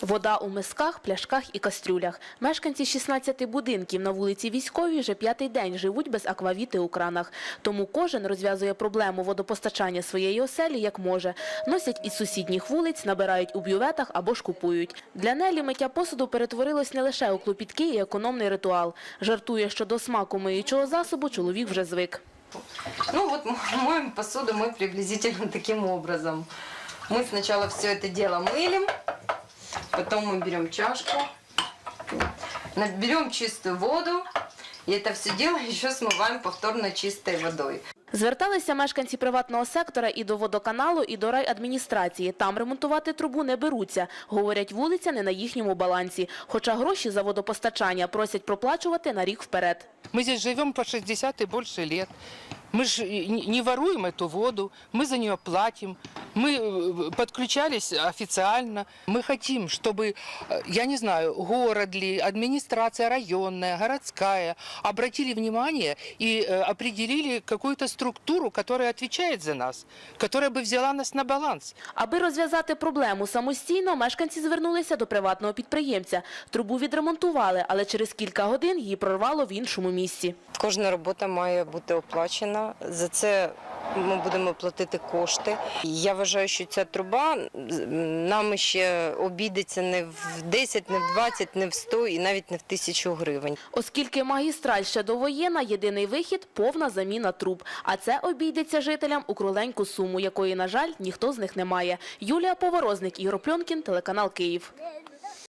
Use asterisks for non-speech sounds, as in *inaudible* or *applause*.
Вода у мисках, пляшках і кастрюлях. Мешканці 16 будинків на вулиці Військовій вже п'ятий день живуть без аквавіти у кранах. Тому кожен розв'язує проблему водопостачання своєї оселі як може. Носять із сусідніх вулиць, набирають у бюветах або ж купують. Для Нелі миття посуду перетворилось не лише у клопіткий і економний ритуал. Жартує, що до смаку миючого засобу чоловік вже звик. Ну вот м- моем посуду мы приблизительно таким образом. Мы сначала все это дело мылим, потом мы берем чашку, наберем чистую воду, и это все дело еще *laughs* смываем повторно чистой водой. Зверталися мешканці приватного сектора і до водоканалу, і до райадміністрації. Там ремонтувати трубу не беруться. Говорять, вулиця не на їхньому балансі. Хоча гроші за водопостачання просять проплачувати на рік вперед. Мы здесь живем по 60 и больше лет. Мы же не воруем эту воду, мы за нее платим. Мы э, подключались официально. Мы хотим, чтобы, э, я не знаю, город ли, администрация районная, городская, обратили внимание и э, определили какую-то структуру, которая отвечает за нас, которая бы взяла нас на баланс. Аби розв'язати проблему самостійно, мешканці звернулися до приватного підприємця. Трубу відремонтували, але через кілька годин її прорвало в іншому місці. Кожна робота має бути оплачена. За це ми будемо платити кошти. Я вважаю, що ця труба нам ще обійдеться не в 10, не в 20, не в 100 і навіть не в тисячу гривень. Оскільки магістраль ще довоєнна, єдиний вихід – повна заміна труб. А це обійдеться жителям у кругленьку суму, якої, на жаль, ніхто з них не має. Юлія Поворозник, Ігор Пльонкін, телеканал «Київ».